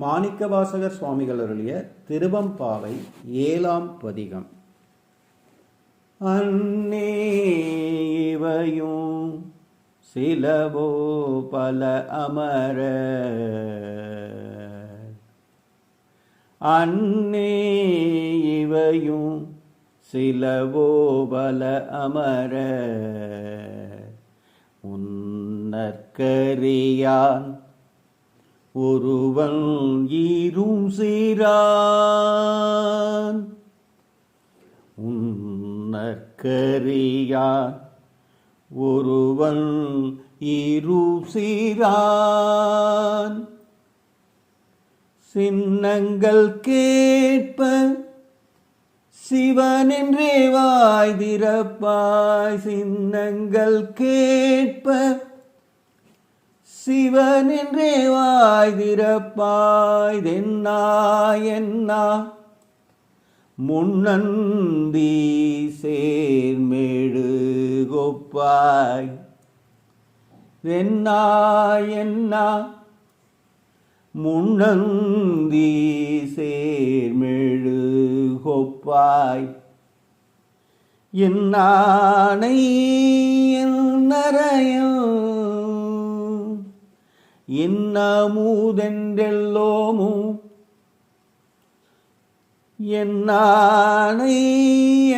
மாணிக்கவாசகர் சுவாமிகள் அருளிய திருவம்பாவை ஏழாம் பதிகம். அன்னே இவையும் சிலவோ பல அமர. அன்னே இவையும் சிலவோ பல அமர. உன்னற்கரியான் ஒருவன் ஈரும் சீரான். உன்னற்கரியான் ஒருவன் இரு சீரான். சின்னங்கள் கேட்ப சிவனென்றே வாய் திறப்பாய். சின்னங்கள் கேட்ப சிவனென்றே வாய் திறப்பாய். தென்னா என்னா? முன்னந்தி சேர்மெழு கொப்பாய். வென்னா என்னா? முன்னந்தி சேர்மெழு கொப்பாய். என்னானை என்னறையும் என்னமூதென்றெல்லோமும் என்னானை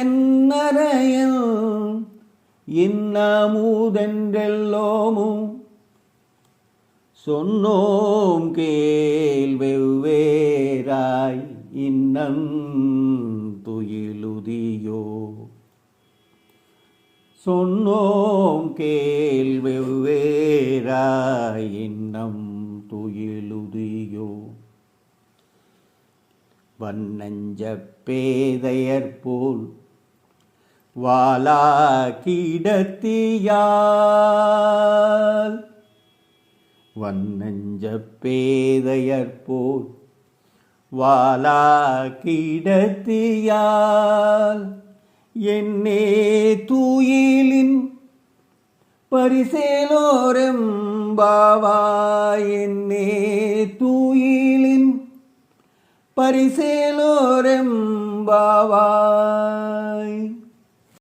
என்னறையும் இன்னமுதென்றெல்லோமும் சொன்னோம் கேள் வெவ்வேறாய் இன்னம் துயிலுதியோ சொன்னோம் கேள் வெவ்வேறாய் இன்னம் துயிலுதியோ. வன்னஞ்ச பேதையர் போல் வாலா கிடத்தியால் வன்னஞ்ச பேதையர் போல் வாலா கிடத்தியால் என்னே தூயிலின் பரிசேலோரெம்பாவா என்னே தூயிலின் பரிசேலோரெம்பாவாய்